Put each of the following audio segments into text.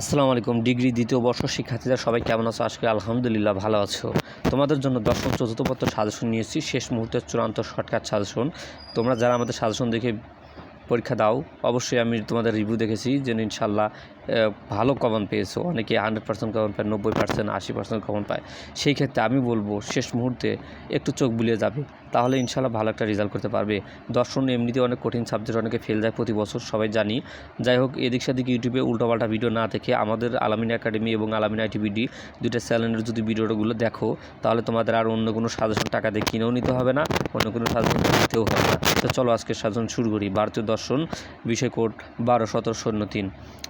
আসসালামু আলাইকুম, ডিগ্রি দ্বিতীয় বর্ষ শিক্ষার্থীরা সবাই কেমন আছো? আজকে আলহামদুলিল্লাহ ভালো আছো। তোমাদের জন্য দশম চতুর্থ পত্র সাজেশন নিয়েছি। শেষ মুহূর্তের চূড়ান্ত শর্টকাট সাজেশন। তোমরা যারা আমাদের সাজেশন দেখে পরীক্ষা দাও, অবশ্যই আমি তোমাদের রিভিউ দেখেছি। যেন ইনশাল্লাহ ভালো কমন পেয়েছ। অনেকে হান্ড্রেড পার্সেন্ট কমন পায়, নব্বই পার্সেন্ট আশি পার্সেন্ট কমন পায়। সেই ক্ষেত্রে আমি বলব, শেষ মুহূর্তে একটু চোখ বুলিয়ে যাবে। তাহলে ইনশাল্লাহ ভালো একটা রেজাল্ট করতে পারবে। দর্শন এমনিতে অনেক কঠিন সাবজেক্ট অনেকে ফেল যায় প্রতি বছর, সবাই জানি। যাই হোক, এদিক সেদিক ইউটিউবে উল্টোপাল্টা ভিডিও না দেখে আমাদের আলামিন একাডেমি এবং আলামিন আইটিভিডি দুইটা চ্যানেলের যদি ভিডিওগুলো দেখো, তাহলে তোমাদের আর অন্য কোনো সাজেশন টাকা দিয়ে কিনেও নিতে হবে না, অন্য কোনো সাজেশন নিতেও হবে না। তো চলো আজকে সাজেশন শুরু করি। ভারতীয় দর্শন, বিষয় কোড বারো সতেরো শূন্য তিন।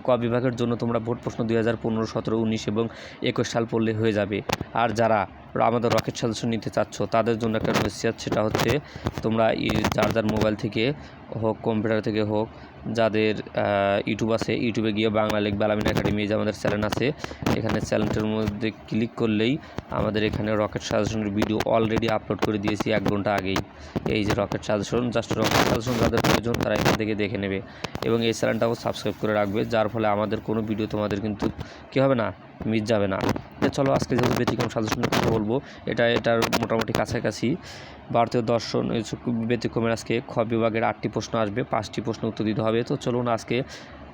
ক বিভাগের জন্য তোমরা ভোট প্রশ্ন দুই হাজার পনেরো, সতেরো, উনিশ এবং একুশ সাল পড়লে হয়ে যাবে। আর যারা আমাদের রকেট সাজেশন নিতে চাচ্ছ, তাদের জন্য একটা নসিহাত সেটা হচ্ছে তোমরা যার যার মোবাইল থেকে হোক, কম্পিউটার থেকে হোক, যাদের ইউটিউব আছে, ইউটিউবে গিয়ে বাংলা লিখবে, আলামিন একাডেমি যে আমাদের চ্যানেল আছে, এখানে চ্যানেলটার মধ্যে ক্লিক করলেই আমাদের এখানে রকেট সাজেশনের ভিডিও অলরেডি আপলোড করে দিয়েছি এক ঘণ্টা আগেই। এই যে rocket suggestion just rocket suggestion যাদের প্রয়োজন তারা এখান থেকে দেখে নেবে এবং এই চ্যানেলটাও সাবস্ক্রাইব করে রাখবে, যার ফলে আমাদের কোনো ভিডিও তোমাদের কিন্তু কী হবে না মিস যাবে না। চলো আজকে যেহেতু ব্যতিক্রম সাজেশনের কথা বলব, এটা, এটার মোটামুটি কাছাকাছি। ভারতীয় দর্শন ব্যতিক্রমের আজকে খ বিভাগের আটটি প্রশ্ন আসবে, পাঁচটি প্রশ্ন উত্তর দিতে হবে। তো চলুন আজকে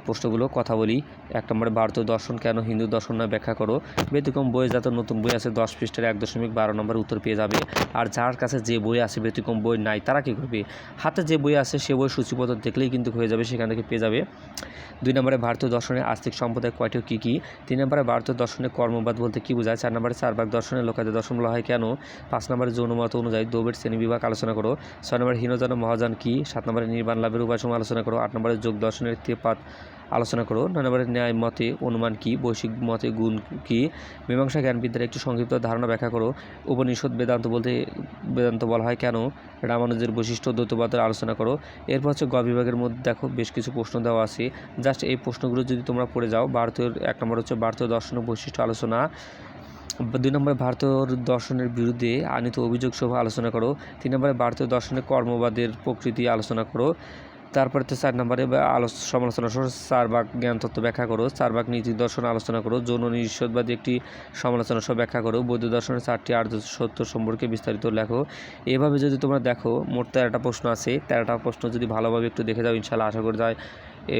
প্রশ্নগুলো কথা বলি। এক নম্বরে, ভারতীয় দর্শন কেন হিন্দু দর্শন না ব্যাখ্যা করো। ব্যতিক্রম বই যাতে নতুন বই আছে, দশ পৃষ্ঠের এক দশমিক বারো নম্বর উত্তর পেয়ে যাবে। আর যার কাছে যে বই আছে, ব্যতিক্রম বই নাই, তারা কী করবে? হাতে যে বই আছে, সে বই সূচিপত্র দেখলেই কিন্তু হয়ে যাবে, সেখান থেকে পেয়ে যাবে। দুই নম্বরে, ভারতীয় দর্শনের আস্তিক সম্প্রদায় কয়টি কী কী? তিন নম্বরে, ভারতীয় দর্শনে কর্মবাদ বলতে কী বোঝায়? চার নম্বরে চার ভাগ দর্শনের লোকাদের দর্শন বলা হয় কেন? পাঁচ নম্বরে যৌনমত অনুযায়ী দৌবের শ্রেণি বিভাগ আলোচনা করো। ছয় নম্বরে, হীনজন মহাজন কী? সাত নম্বরে, নির্বাণ লাভের উপায় সময় আলোচনা করো। আট নম্বরে, যোগ দর্শনের তেপাত আলোচনা করো নয় নম্বরে ন্যায় মতে অনুমান কী, বৈশ্বিক মতে গুণ কী? মীমাংসা জ্ঞানবিদ্যার একটি সংক্ষিপ্ত ধারণা ব্যাখ্যা করো। উপনিষদ বেদান্ত বলতে বেদান্ত বলা হয় কেন? রামানুজের বৈশিষ্ট্য দ্বৈতবাদের আলোচনা করো। এরপর হচ্ছে গ বিভাগের মধ্যে দেখো বেশ কিছু প্রশ্ন দেওয়া আছে। জাস্ট এই প্রশ্নগুলো যদি তোমরা পড়ে যাও, ভারতীয় এক নম্বর হচ্ছে ভারতীয় দর্শন বৈশিষ্ট্য আলোচনা। দুই নম্বরে ভারতীয় দর্শনের বিরুদ্ধে আনিত অভিযোগ সহ আলোচনা করো। তিন নম্বরে ভারতীয় দর্শনের কর্মবাদের প্রকৃতি আলোচনা করো। তারপরে তো চার নম্বরে বা আলোচ, সমালোচনা সহ চার ভাগ জ্ঞান তত্ত্ব ব্যাখ্যা করো চার ভাগ নীতি দর্শন আলোচনা করো, যৌন নিঃসদবাদী একটি সমালোচনা সহ ব্যাখ্যা করো, বৌদ্ধ দর্শনের চারটি আর্য সত্য সম্পর্কে বিস্তারিত লেখো। এভাবে যদি তোমরা দেখো, মোট তেরোটা প্রশ্ন আছে, তেরোটা প্রশ্ন যদি ভালোভাবে একটু দেখে যাও ইনশাল্লাহ আশা করে যায়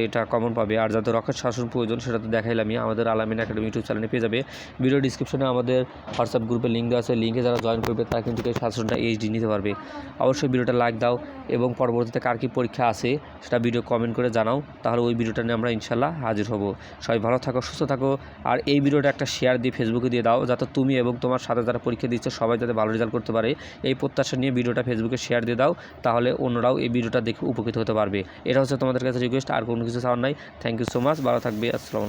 এটা কমন পাবে। আর যাদের রকেট শাসন প্রয়োজন, সেটা তো দেখাইলামই আমাদের আলামিন একাডেমি ইউটিউব চ্যানেলে পেয়ে যাবে। ভিডিও ডিসক্রিপশনে আমাদের হোয়াটসঅ্যাপ গ্রুপে লিঙ্ক দেওয়া আছে। লিঙ্কে যারা জয়েন করবে, তারা কিন্তু এই শাসনটা এইচডি নিতে পারবে। অবশ্যই ভিডিওটা লাইক দাও এবং পরবর্তীতে কার কী পরীক্ষা আছে, সেটা ভিডিও কমেন্ট করে জানাও। তাহলে ওই ভিডিওটা নিয়ে আমরা ইনশাল্লাহ হাজির হব। সবাই ভালো থাকো, সুস্থ থাকো। আর এই ভিডিওটা একটা শেয়ার দিয়ে ফেসবুকে দিয়ে দাও, যাতে তুমি এবং তোমার সাথে যারা পরীক্ষা দিচ্ছে, সবাই যাতে ভালো রেজাল্ট করতে পারে। এই প্রত্যাশা নিয়ে ভিডিওটা ফেসবুকে শেয়ার দিয়ে দাও। তাহলে অন্যরাও এই ভিডিওটা দেখে উপকৃত হতে পারবে। এটা হচ্ছে তোমাদের কাছে রিকোয়েস্ট আর কোনো কিছু চাওয়ার নাই। থ্যাংক ইউ সো মাচ ভালো থাকবে। আসসালাম